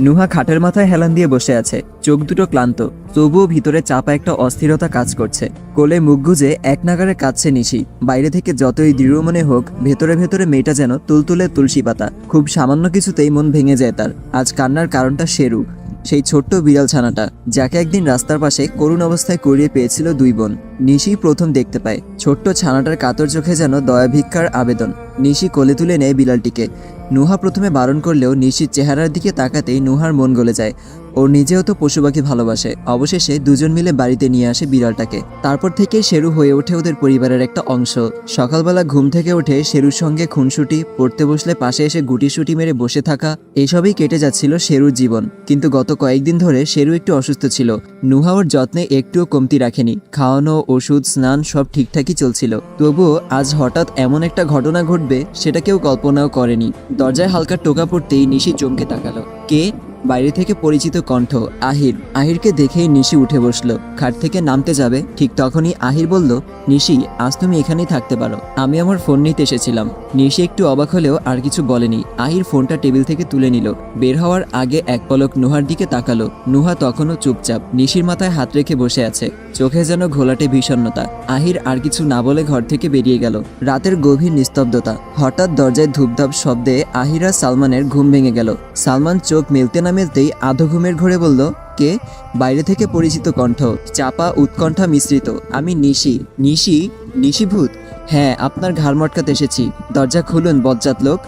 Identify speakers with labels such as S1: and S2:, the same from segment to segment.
S1: নুহা খাটের মাথায় হেলান দিয়ে বসে আছে। চোখ দুটো ক্লান্ত। তবুও ভিতরে চাপা একটা অস্থিরতা কাজ করছে। কোলে মুখ গুজে এক নাগারে কাঁদছে নিশি। বাইরে থেকে যতই দৃঢ় মনে হোক, ভেতরে ভেতরে মেয়েটা যেন তুলতুলে তুলসী পাতা। খুব সামান্য কিছুতেই মন ভেঙে যায় তার। আজ কান্নার কারণটা সেরু সেই ছোট্ট বিড়াল ছানাটা, যাকে একদিন রাস্তার পাশে করুণ অবস্থায় করিয়ে পেয়েছিল দুই বোন। নিশি প্রথম দেখতে পায়। ছোট্ট ছানাটার কাতর চোখে যেন দয়া ভিক্ষার আবেদন। নিশি কোলে তুলে নেয় বিড়ালটিকে। নুহা প্রথমে বারণ করলেও নিশির চেহারার দিকে তাকাতেই নুহার মন গলে যায়। ও নিজেও তো পশু পাখি ভালোবাসে। অবশেষে দুজন মিলে বাড়িতে নিয়ে আসে বিড়ালটাকে। তারপর থেকে শেরু হয়ে ওঠে ওদের পরিবারের একটা অংশ। সকালবেলা ঘুম থেকে উঠে শেরুর সঙ্গে খুনসুটি, পড়তে বসলে পাশে এসে গুটিসুটি মেরে বসে থাকা এসবই কেটে যাচ্ছিল শেরুর জীবন। কিন্তু গত কয়েকদিন ধরে শেরু একটু অসুস্থ ছিল। নুহা ওর যত্নে একটুও কমতি রাখেনি। খাওয়ানো, ওষুধ, স্নান সব ঠিকঠাকই চলছিল। তবুও আজ হঠাৎ এমন একটা ঘটনা ঘটবে সেটা কেউ কল্পনাও করেনি। দরজায় হালকা টোকা পড়তেই নিশি চমকে তাকালো। কে? বাইরে থেকে পরিচিত কণ্ঠ, আহির, আহিরকে দেখেই নিশি উঠে বসল। খাট থেকে নামতে যাবে, ঠিক তখনই আহির বলল, নিশি, আজ তুমি এখানেই থাকতে পারো। আমি আমার ফোন নিতে এসেছিলাম। নিশি একটু অবাক হলেও আর কিছু বলেনি। আহির ফোনটা টেবিল থেকে তুলে নিল। বের হওয়ার আগে এক পলক নুহার দিকে তাকালো। নুহা তখনও চুপচাপ, নিশির মাথায় হাত রেখে বসে আছে। চোখে যেন ঘোলাটে বিষণ্ণতা। আহির আর কিছু না বলে ঘর থেকে বেরিয়ে গেল। রাতের গভীর নিস্তব্ধতা। হঠাৎ দরজায় ধূপধাপ শব্দে আহিরা সালমানের ঘুম ভেঙে গেল। সালমান চোখ মেলতে না মেলতেই আধো ঘুমের ঘরে বলল, কে? বাইরে থেকে পরিচিত কণ্ঠ, চাপা উৎকণ্ঠা মিশ্রিত। আমি নিশি। নিশি? নিশিভূত? হ্যাঁ আপনার ঘাড় মটকাতে এসেছি। দরজা খুলুন, বজ্জাত লোক।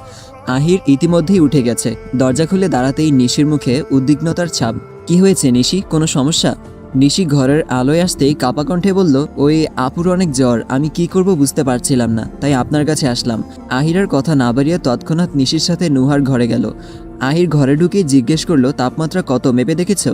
S1: আহির ইতিমধ্যেই উঠে গেছে। দরজা খুলে দাঁড়াতেই নিশির মুখে উদ্বিগ্নতার ছাপ। কি হয়েছে নিশি? কোনো সমস্যা? নিশি ঘরের আলোয় আসতেই কাপা কণ্ঠে বলল, ওই আপুর অনেক জ্বর। আমি কি করব বুঝতে পারছিলাম না, তাই আপনার কাছে আসলাম। আহিরার কথা না বাড়িয়ে তৎক্ষণাৎ নিশির সাথে নুহার ঘরে গেল। আহির ঘরে ঢুকে জিজ্ঞেস করল, তাপমাত্রা কত মেপে দেখেছ?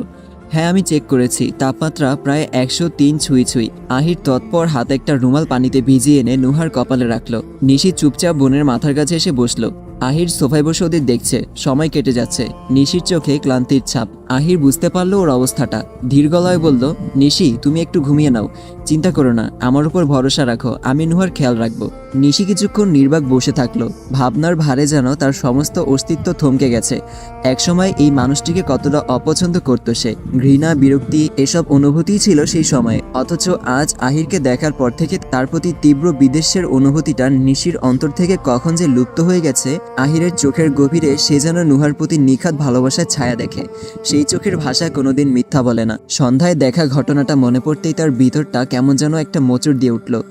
S1: হ্যাঁ আমি চেক করেছি। তাপমাত্রা প্রায় একশো তিন ছুঁই ছুঁই আহির তৎপর হাতে একটা রুমাল পানিতে ভিজিয়ে এনে নুহার কপালে রাখল। নিশি চুপচাপ বোনের মাথার কাছে এসে বসল। আহির সোফায় বসে ওদের দেখছে। সময় কেটে যাচ্ছে। নিশির চোখে ক্লান্তির ছাপ। আহির বুঝতে পারল ওর অবস্থাটা। ধীর গলায় বলল, নিশি, তুমি একটু ঘুমিয়ে নাও। চিন্তা করো না। আমার উপর ভরসা রাখো। আমি নুহার খেয়াল রাখব। নিশি কিছুক্ষণ নির্বাক বসে থাকল। ভাবনার ভারে যেন তার সমস্ত অস্তিত্ব থমকে গেছে। একসময় এই মানুষটিকে কতটা অপছন্দ করতো সে। ঘৃণা, বিরক্তি এসব অনুভূতিই ছিল সেই সময়ে। অথচ আজ আহিরকে দেখার পর থেকে তার প্রতি তীব্র বিদেশের অনুভূতিটা নিশির অন্তর থেকে কখন যে লুপ্ত হয়ে গেছে, আহিরের চোখের গভীরে সে যেন নুহার প্রতি নিখাত ভালোবাসার ছায়া দেখে। সেই চোখের ভাষা কোনোদিন মিথ্যা বলে না। সন্ধ্যায় দেখা ঘটনাটা মনে পড়তেই তার ভিতরটা কেমন যেন একটা মোচড় দিয়ে উঠল।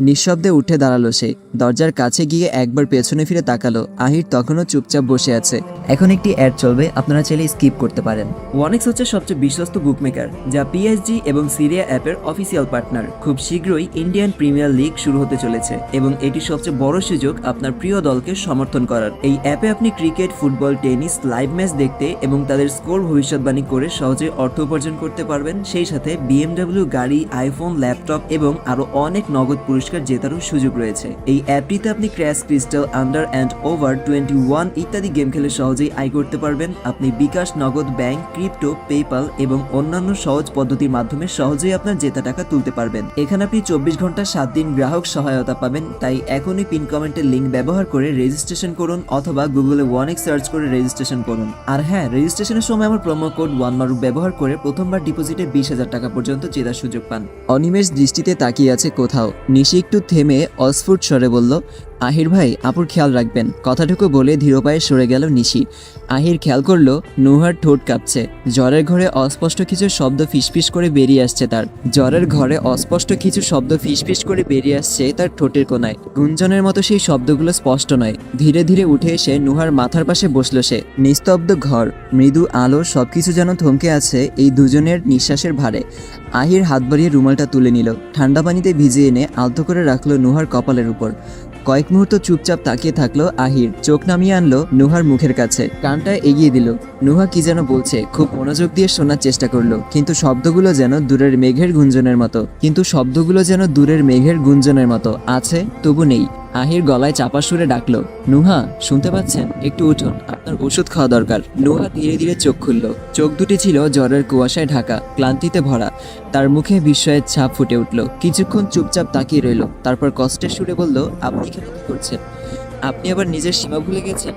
S1: নিঃশব্দে উঠে দাঁড়াল সে। দরজার কাছে গিয়ে একবার পেছনে ফিরে তাকালো। আহির তখনও চুপচাপ বসে আছে। এখন একটি অ্যাড চলবে, আপনারা চাইলে স্কিপ করতে পারেন। ওয়ানেক্স হচ্ছে সবচেয়ে বিশ্বস্ত বুকমেকার যা পিএসজি এবং সিরিয়া অ্যাপের অফিসিয়াল পার্টনার খুব শীঘ্রই ইন্ডিয়ান প্রিমিয়ার লিগ শুরু হতে চলেছে এবং এটি সবচেয়ে বড় সুযোগ আপনার প্রিয় দলকে সমর্থন করার। এই অ্যাপে আপনি cricket football tennis live match দেখতে এবং তাদের স্কোর ভবিষ্যৎবাণী করে সহজে অর্থ উপার্জন করতে পারবেন। সেই সাথে বিএমডব্লিউ গাড়ি আইফোন ল্যাপটপ এবং আরও অনেক নগদ পুরস্কার জেতারও সুযোগ রয়েছে। এই অ্যাপটিতে আপনি crash crystal, under and over twenty one ইত্যাদি গেম খেলে সহজেই আয় করতে পারবেন। আপনি বিকাশ, নগদ ব্যাংক, ক্রিপ্টো পেপাল এবং অন্যান্য সহজ পদ্ধতির মাধ্যমে সহজেই আপনার জেতা টাকা তুলতে পারবেন। এখানে আপনি চব্বিশ ঘণ্টা সাত দিন গ্রাহক সহায়তা পাবেন, তাই এখনই পিন কমেন্টের লিঙ্ক ব্যবহার করে রেজিস্ট্রেশন করুন অথবা গুগলে ওয়ান ওয়ানেক সার্চ করে রেজিস্ট্রেশন করুন। আর হ্যাঁ রেজিস্ট্রেশনের সময় আমার প্রোমো কোড ওয়ান মারু ব্যবহার করে প্রথমবার ডিপোজিটে বিশ হাজার টাকা পর্যন্ত জেতার সুযোগ পান। অনিমেষ দৃষ্টিতে তাকিয়ে আছে কোথাও। নিশি একটু থেমে অস্ফুট স্বরে বলল আহির ভাই, আপুর খেয়াল রাখবেন। কথাটুকু বলে ধীর পায়ে সরে গেল নিশি। আহির খেয়াল করল, নুহার ঠোঁট কাঁপছে। জ্বরের ঘরে অস্পষ্ট কিছু শব্দ ফিসফিস করে বেরিয়ে আসছে তার। জ্বরের ঘরে অস্পষ্ট কিছু শব্দ ফিসফিস করে বেরিয়ে আসছে তার ঠোঁটের কোনায়। গুঞ্জনের মতো সেই শব্দগুলো স্পষ্ট নয়। ধীরে ধীরে উঠে এসে নুহার মাথার পাশে বসল সে। নিস্তব্ধ ঘর, মৃদু আলো, সবকিছু যেন থমকে আছে এই দুজনের নিঃশ্বাসের ভারে। আহির হাত বাড়িয়ে রুমালটা তুলে নিল। ঠান্ডা পানিতে ভিজিয়ে এনে আলতো করে রাখল নুহার কপালের উপর। কয়েক মুহূর্ত চুপচাপ তাকিয়ে থাকল আহির। চোখ নামিয়ে আনলো নুহার মুখের কাছে। কানটা এগিয়ে দিল। নুহা কি যেন বলছে, খুব মনোযোগ দিয়ে শোনার চেষ্টা করল। কিন্তু শব্দগুলো যেন দূরের মেঘের গুঞ্জনের মতো। কিন্তু শব্দগুলো যেন দূরের মেঘের গুঞ্জনের মতো। আছে, তবু নেই। আহির গলায় চাপা সুরে ডাকল, নুহা, শুনতে পাচ্ছেন? একটু উঠুন, আপনার ওষুধ খাওয়া দরকার। নুহা ধীরে ধীরে চোখ খুলল। চোখ দুটি ছিল জ্বরের কুয়াশায় ঢাকা, ক্লান্তিতে ভরা। তার মুখে বিস্ময়ের ছাপ ফুটে উঠল। কিছুক্ষণ চুপচাপ তাকিয়ে রইল। তারপর কষ্টের সুরে বলল, আপনি এখানে কি করছেন? আপনি আবার নিজের সীমা ভুলে গেছেন?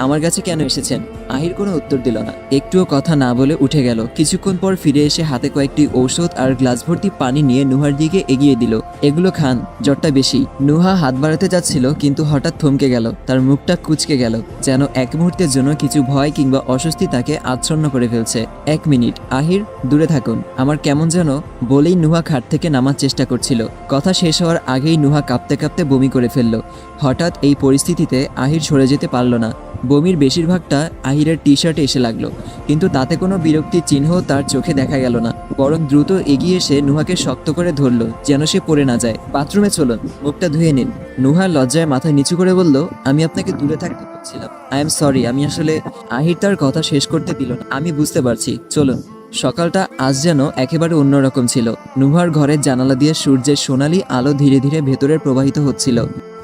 S1: আমার কাছে কেন এসেছেন? আহির কোনো উত্তর দিল না। একটুও কথা না বলে উঠে গেল। কিছুক্ষণ পর ফিরে এসে হাতে কয়েকটি ঔষধ আর গ্লাস ভর্তি পানি নিয়ে নুহার দিকে এগিয়ে দিল। এগুলো খান, জ্বরটা বেশি। নুহা হাত বাড়াতে যাচ্ছিল, কিন্তু হঠাৎ থমকে গেল। তার মুখটা কুচকে গেল, যেন এক মুহূর্তের জন্য কিছু ভয় কিংবা অস্বস্তি তাকে আচ্ছন্ন করে ফেলছে। এক মিনিট। আহির, দূরে থাকুন। আমার কেমন যেন বলেই নুহা খাট থেকে নামার চেষ্টা করছিল। কথা শেষ হওয়ার আগেই নুহা কাঁপতে কাঁপতে বমি করে ফেলল। হঠাৎ এই পরিস্থিতিতে আহির সরে যেতে পারল না। বমির বেশিরভাগটা আহিরের টি শার্টে এসে লাগল। কিন্তু তাতে কোনো বিরক্তির চিহ্ন তার চোখে দেখা গেল না। বরং দ্রুত এগিয়ে এসে নুহাকে শক্ত করে ধরলো, যেন সে পড়ে না যায়। বাথরুমে চলুন মুখটা ধুয়ে নিন। নুহা লজ্জায় মাথা নিচু করে বলল, আমি আপনাকে দূরে থাকতে বলছিলাম। আই এম সরি আমি আসলে আহির তার কথা শেষ করতে দিল না। আমি বুঝতে পারছি। চলুন। সকালটা আজ যেন একেবারে অন্যরকম ছিল। নুহার ঘরের জানালা দিয়ে সূর্যের সোনালি আলো ধীরে ধীরে ভেতরে প্রবাহিত হচ্ছিল।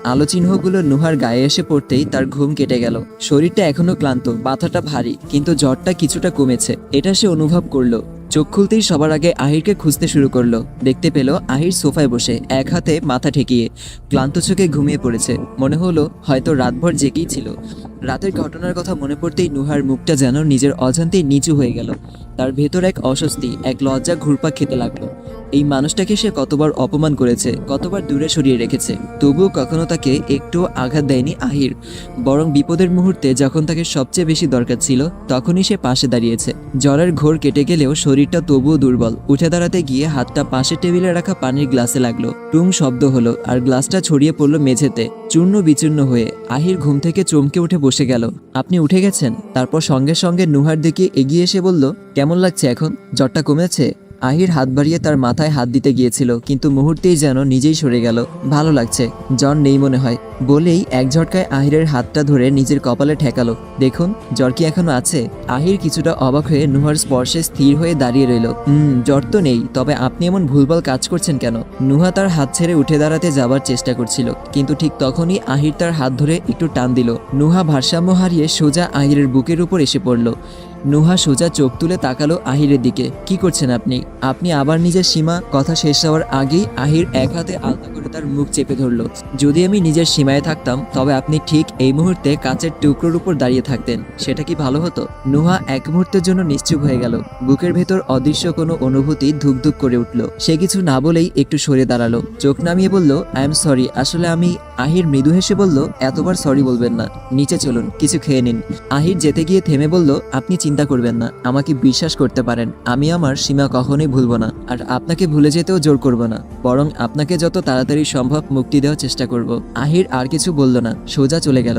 S1: আলো চিহ্নগুলো নুহার গায়ে এসে পড়তেই তার ঘুম কেটে গেল। শরীরটা এখনও ক্লান্ত, মাথাটা ভারী, কিন্তু জ্বরটা কিছুটা কমেছে, এটা সে অনুভব করল। চোখ খুলতেই সবার আগে আহিরকে খুঁজতে শুরু করল। দেখতে পেল আহির সোফায় বসে, এক হাতে মাথা ঠেকিয়ে, ক্লান্ত চোখে ঘুমিয়ে পড়েছে। মনে হলো হয়তো রাতভর জেগেই ছিল। রাতের ঘটনার কথা মনে পড়তেই নুহার মুখটা যেন নিজের অজান্তেই নিচু হয়ে গেল। তার ভেতর এক অস্বস্তি, এক লজ্জা ঘুরপাক খেতে লাগল। এই মানুষটাকে সে কতবার অপমান করেছে, কতবার দূরে সরিয়ে রেখেছে। তবুও কখনো তাকে একটু আঘাত দেয়নি আহির। বরং বিপদের মুহূর্তে যখন তাকে সবচেয়ে বেশি দরকার ছিল, তখনই সে পাশে দাঁড়িয়েছে। জ্বরের ঘোর কেটে গেলেও শরীরটা তবুও দুর্বল। উঠে দাঁড়াতে গিয়ে হাতটা পাশের টেবিলে রাখা পানির গ্লাসে লাগল। টুং শব্দ হলো আর গ্লাসটা ছড়িয়ে পড়ল মেঝেতে। চূর্ণ বিচূর্ণ হয়ে আহির ঘুম থেকে চমকে উঠে বসে গেল। আপনি উঠে গেছেন? তারপর সঙ্গে সঙ্গে নুহার দিকে এগিয়ে এসে বলল, কেমন লাগছে এখন? জ্বরটা কমেছে? আহির হাত বাড়িয়ে তার মাথায় হাত দিতে গিয়েছিল, কিন্তু মুহূর্তেই যেন নিজেই সরে গেল। ভালো লাগছে জ্বর নেই মনে হয়। বলেই এক ঝটকায় আহিরের হাতটা ধরে নিজের কপালে ঠেকালো। দেখুন, জ্বর কি এখনও আছে? আহির কিছুটা অবাক হয়ে নুহার স্পর্শে স্থির হয়ে দাঁড়িয়ে রইল। হুম জ্বর তো নেই, তবে আপনি এমন ভুলভাল কাজ করছেন কেন? নুহা তার হাত ছেড়ে উঠে দাঁড়াতে যাবার চেষ্টা করছিল, কিন্তু ঠিক তখনই আহির তার হাত ধরে একটু টান দিল। নুহা ভারসাম্য হারিয়ে সোজা আহিরের বুকের উপর এসে পড়ল। নুহা সোজা চোখ তুলে তাকালো আহিরের দিকে। কি করছেন আপনি? আপনি আবার নিজের সীমা? কথা শেষ হওয়ার আগেই আহির এক হাতে আলতা করে তার মুখ চেপে ধরল। যদি আমি নিজের সীমায় থাকতাম, তবে আপনি ঠিক এই মুহূর্তে কাচের টুকরোর উপর দাঁড়িয়ে থাকতেন। সেটা কি ভালো হতো? নুহা এক মুহূর্তের জন্য নিশ্চুপ হয়ে গেল। বুকের ভেতর অদৃশ্য কোনো অনুভূতি ধুকধুক করে উঠল। সে কিছু না বলেই একটু সরে দাঁড়াল। চোখ নামিয়ে বলল আই এম সরি আসলে আমি আহির মৃদু হেসে বলল, এতবার সরি বলবেন না। নিচে চলুন, কিছু খেয়ে নিন। আহির যেতে গিয়ে থেমে বলল, আপনি চিন্তা করবেন না, আমাকে বিশ্বাস করতে পারেন, আমি আমার সীমা কখনোই ভুলব না, আর আপনাকে ভুলে যেতেও জোর করব না, বরং আপনাকে যত তাড়াতাড়ি সম্ভব মুক্তি দেওয়ার চেষ্টা করব। আহির আর কিছু বলল না, সোজা চলে গেল।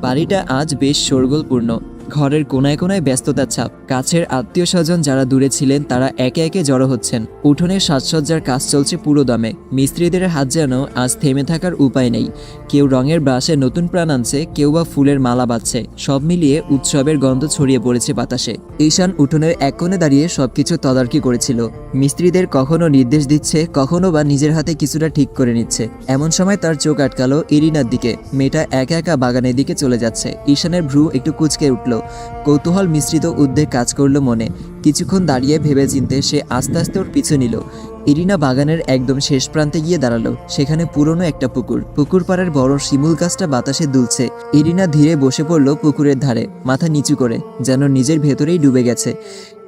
S1: বাড়িটা আজ বেশ শোরগোলপূর্ণ। ঘরের কোনায় কোনায় ব্যস্ততার ছাপ। কাছের আত্মীয় স্বজন যারা দূরে ছিলেন, তারা একে একে জড়ো হচ্ছেন। উঠোনের সাজসজ্জার কাজ চলছে পুরো দমে। মিস্ত্রিদের হাত যেন আজ থেমে থাকার উপায় নেই। কেউ রঙের ব্রাশে নতুন প্রাণ আনছে, কেউ বা ফুলের মালা বাঁধছে। সব মিলিয়ে উৎসবের গন্ধ ছড়িয়ে পড়েছে বাতাসে। ঈশান উঠোনের এক কোণে দাঁড়িয়ে সবকিছু তদারকি করেছিল। মিস্ত্রিদের কখনো নির্দেশ দিচ্ছে, কখনো বা নিজের হাতে কিছুটা ঠিক করে নিচ্ছে। এমন সময় তার চোখ আটকালো ইরিনার দিকে। মেয়েটা একা একা বাগানের দিকে চলে যাচ্ছে। ঈশানের ভ্রু একটু কুচকে উঠল। কৌতূহল মিশ্রিত উদ্বেগ কাজ করল মনে। কিছুক্ষণ দাঁড়িয়ে ভেবে চিনতে সে আস্তে আস্তে ওর পিছু নিল। ইরিনা বাগানের একদম শেষ প্রান্তে গিয়ে দাঁড়াল। সেখানে পুরনো একটা পুকুর। পুকুর পাড়ের বড় শিমুল গাছটা বাতাসে দুলছে। ইরিনা ধীরে বসে পড়ল পুকুরের ধারে, মাথা নিচু করে, যেন নিজের ভেতরেই ডুবে গেছে।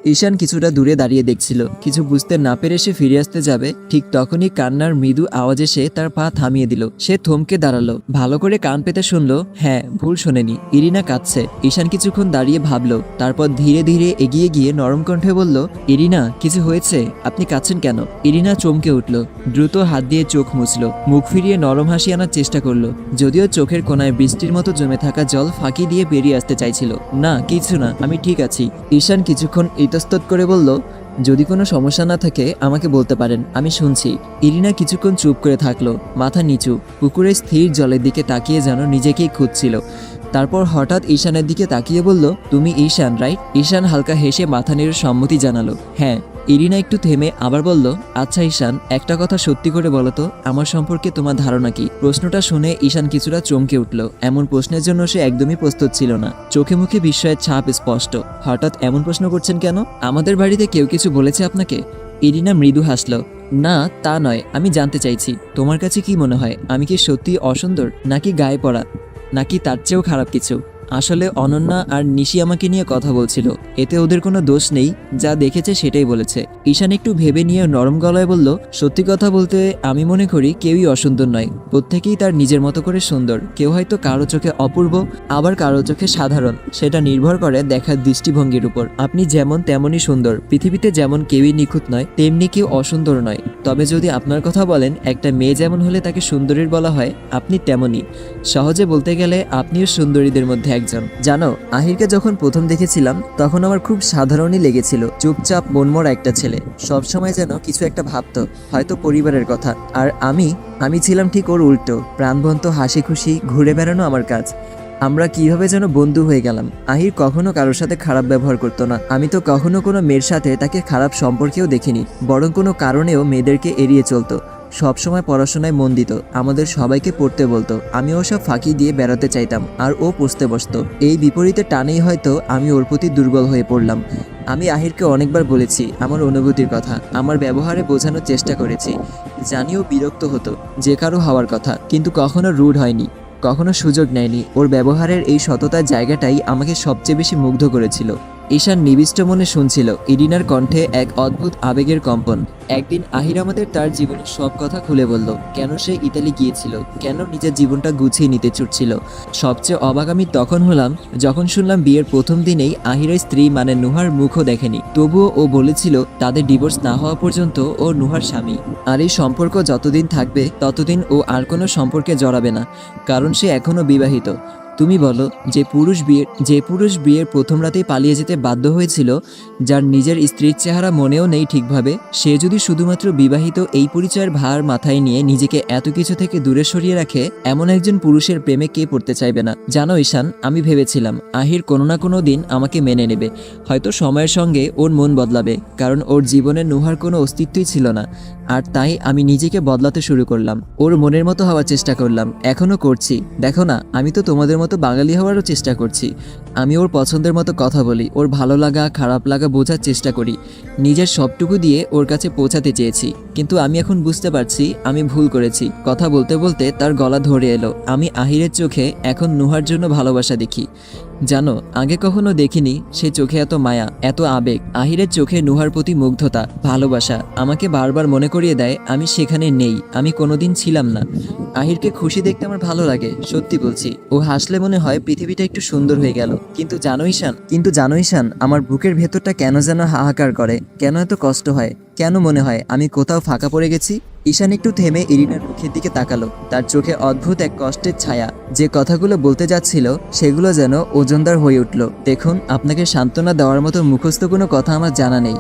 S1: ঈশান কিছুটা দূরে দাঁড়িয়ে দেখছিল। কিছু বুঝতে না পেরে সে ফিরে আসতে যাবে, ঠিক তখনই কান্নার মৃদু আওয়াজে সে তার পা থামিয়ে দিল। সে থমকে দাঁড়াল, ভালো করে কান পেতে শুনলো হ্যাঁ ভুল শোনেনি, ইরিনা কাঁদছে। ঈশান কিছুক্ষণ দাঁড়িয়ে ভাবলো, তারপর ধীরে ধীরে এগিয়ে গিয়ে নরম কণ্ঠে বলল, ইরিনা, কিছু হয়েছে? আপনি কাঁদছেন কেন? ইরিনা চমকে উঠল, দ্রুত হাত দিয়ে চোখ মুছল, মুখ ফিরিয়ে নরম হাসি আনার চেষ্টা করল, যদিও চোখের কোনায় বৃষ্টির মতো জমে থাকা জল ফাঁকি দিয়ে বেরিয়ে আসতে চাইছিল। না, কিছু না, আমি ঠিক আছি। ঈশান কিছুক্ষণ ইতস্তত করে বলল, যদি কোনো সমস্যা না থাকে, আমাকে বলতে পারেন, আমি শুনছি। ইরিনা কিছুক্ষণ চুপ করে থাকল, মাথা নিচু, পুকুরে স্থির জলের দিকে তাকিয়ে যেন নিজেকেই খুঁজছিল। তারপর হঠাৎ ঈশানের দিকে তাকিয়ে বলল, তুমি ঈশান, রাইট? ঈশান হালকা হেসে মাথা নেড়ে সম্মতি জানালো হ্যাঁ। ইরিনা একটু থেমে আবার বলল আচ্ছা ঈশান, একটা কথা সত্যি করে বলো তো, আমার সম্পর্কে তোমার ধারণা কি? প্রশ্নটা শুনে ঈশান কিছুটা চমকে উঠল। এমন প্রশ্নের জন্য সে একদমই প্রস্তুত ছিল না। চোখে মুখে বিস্ময়ের ছাপ স্পষ্ট। হঠাৎ এমন প্রশ্ন করছেন কেন? আমাদের বাড়িতে কেউ কিছু বলেছে আপনাকে? ইরিনা মৃদু হাসল। না, তা নয়, আমি জানতে চাইছি। তোমার কাছে কি মনে হয়, আমি কি সত্যি অসুন্দর, নাকি গায়ে পড়া, নাকি তার চেয়েও খারাপ কিছু? আসলে অনন্যা আর নিশি আমাকে নিয়ে কথা বলছিল। এতে ওদের কোনো দোষ নেই, যা দেখেছে সেটাই বলেছে। ঈশান একটু ভেবে নিয়ে নরম গলায় বলল, সত্যি কথা বলতে আমি মনে করি কেউই অসুন্দর নয়। প্রত্যেকেই তার নিজের মতো করে সুন্দর। কেউ হয়তো কারও চোখে অপূর্ব, আবার কারও চোখে সাধারণ। সেটা নির্ভর করে দেখার দৃষ্টিভঙ্গির উপর। আপনি যেমন তেমনই সুন্দর। পৃথিবীতে যেমন কেউই নিখুঁত নয়, তেমনি কেউ অসুন্দর নয়। তবে যদি আপনার কথা বলেন, একটা মেয়ে যেমন হলে তাকে সুন্দরীর বলা হয়, আপনি তেমনই। সহজে বলতে গেলে আপনিও সুন্দরীদের মধ্যে একজন। জানো, আহিরকে যখন প্রথম দেখেছিলাম, তখন আমার খুব সাধারণই লেগেছিল চুপচাপ মনমরা একটা ছেলে। সবসময় যেন কিছু একটা ভাবতো, হয়তো পরিবারের কথা। আর আমি আমি ছিলাম ঠিক ওর উল্টো। প্রাণবন্ত হাসি খুশি ঘুরে বেড়ানো আমার কাজ। আমরা কীভাবে যেন বন্ধু হয়ে গেলাম। আহির কখনো কারোর সাথে খারাপ ব্যবহার করতো না। আমি তো কখনো কোনো মেয়ের সাথে তাকে খারাপ সম্পর্কেও দেখিনি, বরং কোনো কারণেও মেয়েদেরকে এড়িয়ে চলতো। সবসময় পড়াশোনায় মন দিত, আমাদের সবাইকে পড়তে বলতো। আমিও সব ফাঁকি দিয়ে বেড়াতে চাইতাম, আর ও পুষতে বসতো। এই বিপরীতে টানেই হয়তো আমি ওর প্রতি দুর্বল হয়ে পড়লাম। আমি আহিরকে অনেকবার বলেছি, আমার অনুভূতির কথা, আমার ব্যবহারে বোঝানোর চেষ্টা করেছি। জানিও বিরক্ত হতো, যে কারও হওয়ার কথা, কিন্তু কখনো রুড হয়নি, কখনো সুযোগ নেয়নি। ওর ব্যবহারের এই সততার জায়গাটাই আমাকে সবচেয়ে বেশি মুগ্ধ করেছিল। ঈশান নিবিষ্ট মনে শুনছিল। ইরিনার কণ্ঠে এক অদ্ভুত আবেগের কম্পন। একদিন আহির আমাদের তার জীবনের সব কথা খুলে বলল, কেন সে ইতালি গিয়েছিল? কেন নিজের জীবনটা গুছিয়ে নিতে ছুটছিল? সবচেয়ে অবাক আমি তখন হলাম, যখন শুনলাম বিয়ের প্রথম দিনেই আহিরের স্ত্রী মানে নুহার মুখও দেখেনি। তবুও ও বলেছিল, তাদের ডিভোর্স না হওয়া পর্যন্ত ও নুহার স্বামী। আর এই সম্পর্ক যতদিন থাকবে, ততদিন ও আর কোনো সম্পর্কে জড়াবে না। কারণ সে এখনও বিবাহিত। তুমি বলো, যে পুরুষ বিয়ের, যে পুরুষ বিয়ের প্রথম রাতেই পালিয়ে যেতে বাধ্য হয়েছিল, যার নিজের স্ত্রীর চেহারা মনেও নেই ঠিকভাবে, সে যদি শুধুমাত্র বিবাহিত এই পরিচয়ের ভার মাথায় নিয়ে নিজেকে এত কিছু থেকে দূরে সরিয়ে রাখে, এমন একজন পুরুষের প্রেমে কে পড়তে চাইবে না। জানো ঈশান, আমি ভেবেছিলাম, আহির কোনো না কোনো দিন আমাকে মেনে নেবে, হয়তো সময়ের সঙ্গে ওর মন বদলাবে, কারণ ওর জীবনে নুহার কোনো অস্তিত্বই ছিল না। আর তাই আমি নিজেকে বদলাতে শুরু করলাম। ওর মনের মতো হওয়ার চেষ্টা করলাম। এখনও করছি। দেখো না, আমি তো তোমাদের মতো বাঙালি হওয়ারও চেষ্টা করছি। আমি ওর পছন্দের মতো কথা বলি, ওর ভালো লাগা, খারাপ লাগা বোঝার চেষ্টা করি। নিজের সবটুকু দিয়ে ওর কাছে পৌঁছাতে চেয়েছি। কিন্তু আমি এখন বুঝতে পারছি, আমি ভুল করেছি। কথা বলতে বলতে তার গলা ধরে এলো। আমি আহিরের চোখে এখন নুহার জন্য ভালোবাসা দেখি। জানো, আগে কখনো দেখিনি, সে চোখে এত মায়া, এত আবেগ। আহিরের চোখে নুহার প্রতি মুগ্ধতা, ভালোবাসা। আমাকে বারবার মনে করিয়ে দেয়, আমি সেখানে নেই, আমি কোনোদিন ছিলাম না। আহিরকে খুশি দেখতে আমার ভালো লাগে, সত্যি বলছি। ও হাসলে মনে হয় পৃথিবীটা একটু সুন্দর হয়ে গেল। কিন্তু জানো ঈশান কিন্তু জানো ঈশান আমার বুকের ভেতরটা কেন যেন হাহাকার করে, কেন এত কষ্ট হয়, কেন মনে হয় আমি কোথাও ফাঁকা পড়ে গেছি? ঈশান একটু থেমে ইরিনার মুখের দিকে তাকালো, তার চোখে অদ্ভুত এক কষ্টের ছায়া, যে কথাগুলো বলতে যাচ্ছিল সেগুলো যেন ওজনদার হয়ে উঠল। দেখুন, আপনাকে সান্ত্বনা দেওয়ার মতো মুখস্থ কোনো কথা আমার জানা নেই।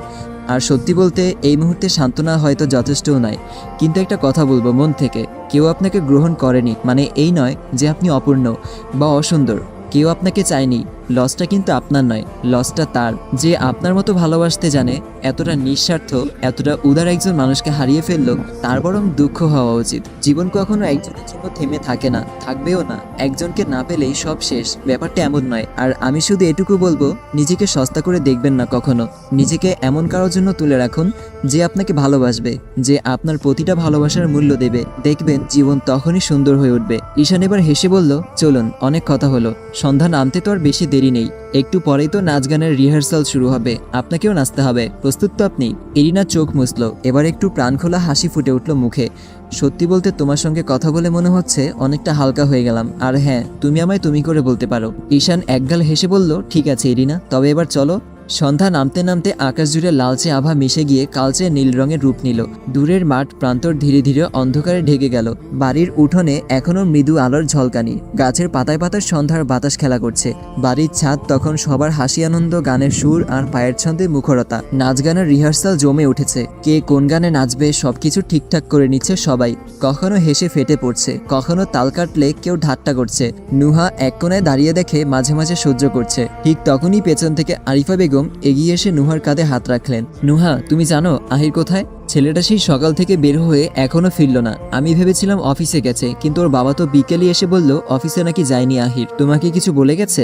S1: আর সত্যি বলতে, এই মুহূর্তে সান্ত্বনা হয়তো যথেষ্টও নয়। কিন্তু একটা কথা বলব মন থেকে, কেউ আপনাকে গ্রহণ করেনি মানে এই নয় যে আপনি অপূর্ণ বা অসুন্দর, কেউ আপনাকে চায়নি। লসটা কিন্তু আপনার নয় লসটা তার। যে আপনার মতো ভালোবাসতে জানে, এতটা নিঃস্বার্থ, এতটা উদার একজন মানুষকে হারিয়ে ফেলল, তার বরং দুঃখ হওয়া উচিত। জীবন কখনো একজনের জন্য থেমে থাকে না, থাকবেও না। একজনকে না পেলেই সব শেষ। ব্যাপারটা এমন নয়। আর আমি শুধু এটুকু বলব, নিজেকে সস্তা করে দেখবেন না কখনো। নিজেকে এমন কারোর জন্য তুলে রাখুন, যে আপনাকে ভালোবাসবে, যে আপনার প্রতিটা ভালোবাসার মূল্য দেবে। দেখবেন জীবন তখনই সুন্দর হয়ে উঠবে। ঈশান এবার হেসে বলল, চলুন, অনেক কথা হলো। সন্ধ্যা নামতে তো আর বেশি দেরি নেই। একটু পরেই তো নাচ গানের রিহার্সাল শুরু হবে। আপনাকেও নাচতে হবে। প্রস্তুত তো আপনি? এরিনা চোখ মুছল। এবার একটু প্রাণ খোলা হাসি ফুটে উঠল মুখে। সত্যি বলতে তোমার সঙ্গে কথা বলে মনে হচ্ছে অনেকটা হালকা হয়ে গেলাম। আর হ্যাঁ তুমি আমায় তুমি করে বলতে পারো। ঈশান একগাল হেসে বলল, ঠিক আছে, এরিনা। তবে এবার চলো। সন্ধ্যা নামতে নামতে আকাশ জুড়ে লালচে আভা মিশে গিয়ে কালচে নীল রঙের রূপ নিল। দূরের মাঠ প্রান্তর ধীরে ধীরে অন্ধকারে ঢেকে গেল। বাড়ির উঠোনে এখনও মৃদু আলোর ঝলকানি। গাছের পাতায় পাতায় সন্ধ্যার বাতাস খেলা করছে। বাড়ির ছাদ তখন সবার হাসি আনন্দ, গানের সুর আর পায়ের ছন্দে মুখরতা। নাচ গানের রিহার্সাল জমে উঠেছে। কে কোন গানে নাচবে সবকিছু ঠিকঠাক করে নিচ্ছে সবাই। কখনো হেসে ফেটে পড়ছে, কখনো তাল কাটলে কেউ ঠাট্টা করছে। নুহা এক কোনায় দাঁড়িয়ে দেখে মাঝে মাঝে সহ্য করছে। ঠিক তখনই পেছন থেকে আরিফা বেগম এগিয়ে এসে নুহার কাঁধে হাত রাখলেন। নুহা, তুমি জানো আহির কোথায়? ছেলেটা সেই সকাল থেকে বের হয়ে এখনও ফিরল না। আমি ভেবেছিলাম অফিসে গেছে, কিন্তু ওর বাবা তো বিকেলে এসে বলল, অফিসে নাকি যায়নি আহির। তোমাকে কিছু বলে গেছে?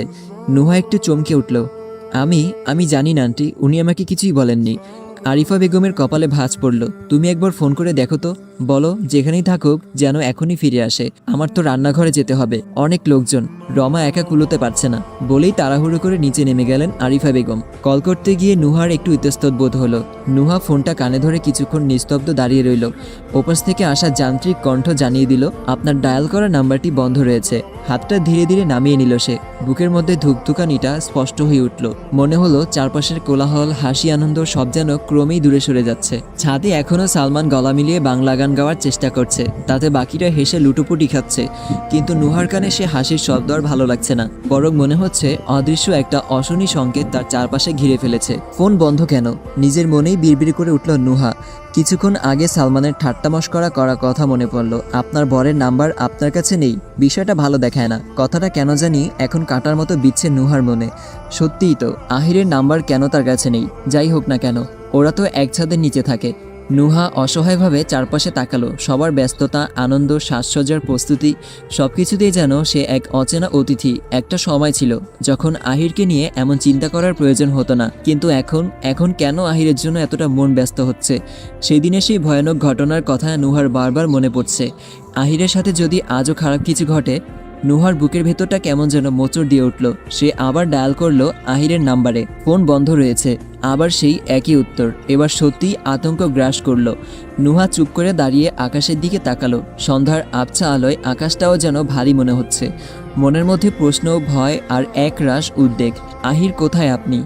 S1: নুহা একটু চমকে উঠল, আমি আমি জানি না, আন্টি। উনি আমাকে কিছুই বলেননি। আরিফা বেগমের কপালে ভাঁজ পড়ল। তুমি একবার ফোন করে দেখো তো। বলো, যেখানেই থাকুক, যেন এখনই ফিরে আসে। আমার তো রান্নাঘরে যেতে হবে। অনেক লোকজন। রমা একা কুলোতে পারছে না। বলেই তাড়াহুড়ো করে নিচে নেমে গেলেন আরিফা বেগম। কল করতে গিয়ে নুহার একটু ইতস্তত বোধ হলো। নুহা ফোনটা কানে ধরে কিছুক্ষণ নিস্তব্ধ দাঁড়িয়ে রইল। ওপাশ থেকে আসা যান্ত্রিক কণ্ঠ জানিয়ে দিল, আপনার ডায়াল করা নাম্বারটি বন্ধ রয়েছে। হাতটা ধীরে ধীরে নামিয়ে নিল সে। বুকের মধ্যে ধুকধুকানিটা স্পষ্ট হয়ে উঠল। মনে হলো চারপাশের কোলাহল, হাসি, আনন্দ সব যেন ক্রমেই দূরে সরে যাচ্ছে। ছাদে এখনও সালমান গলা মিলিয়ে বাংলা গান গাওয়ার চেষ্টা করছে। তাতে বাকিরা হেসে লুটোপুটি খাচ্ছে। কিন্তু নুহার কানে সে হাসির শব্দ আর ভালো লাগছে না। বরং মনে হচ্ছে, অদৃশ্য একটা অশনি সংকেত তার চারপাশে ঘিরে ফেলেছে। ফোন বন্ধ কেন? নিজের মনেই বিড়বিড় করে উঠল নুহা। কিছুক্ষণ আগে সালমানের ঠাট্টা মস্করা করা কথা মনে পড়ল। আপনার বরের নাম্বার আপনার কাছে নেই। বিষয়টা ভালো দেখায় না। কথাটা কেন জানি এখন কাটার মতো বিচ্ছে নুহার মনে। সত্যিই তো, আহিরের নাম্বার কেন তার কাছে নেই? যাই হোক না কেন। ওরা তো এক ছাদের নিচে থাকে। নুহা অসহায়ভাবে চারপাশে তাকালো। সবার ব্যস্ততা, আনন্দ, সাজসজ্জার প্রস্তুতি সব কিছুতেই যেন সে এক অচেনা অতিথি, একটা সময় ছিল, যখন আহিরকে নিয়ে এমন চিন্তা করার প্রয়োজন হতো না। কিন্তু এখন এখন কেন আহিরের জন্য এতটা মন ব্যস্ত হচ্ছে? সেদিনে সেই ভয়ানক ঘটনার কথা নুহার বারবার মনে পড়ছে। আহিরের সাথে যদি আজও খারাপ কিছু ঘটে নুহার বুকের ভেতরটা কেমন যেন মোচড় দিয়ে উঠল। সে আবার ডায়াল করল আহিরের নাম্বারে। ফোন বন্ধ রয়েছে। আবার সেই একই উত্তর। এবার সত্যিই আতঙ্ক গ্রাস করল। নুহা চুপ করে দাঁড়িয়ে আকাশের দিকে তাকালো। সন্ধ্যার আবছা আলোয় আকাশটাও যেন ভারী মনে হচ্ছে। মনের মধ্যে প্রশ্ন, ভয় আর এক রাশ উদ্বেগ। আহির, কোথায় আপনি?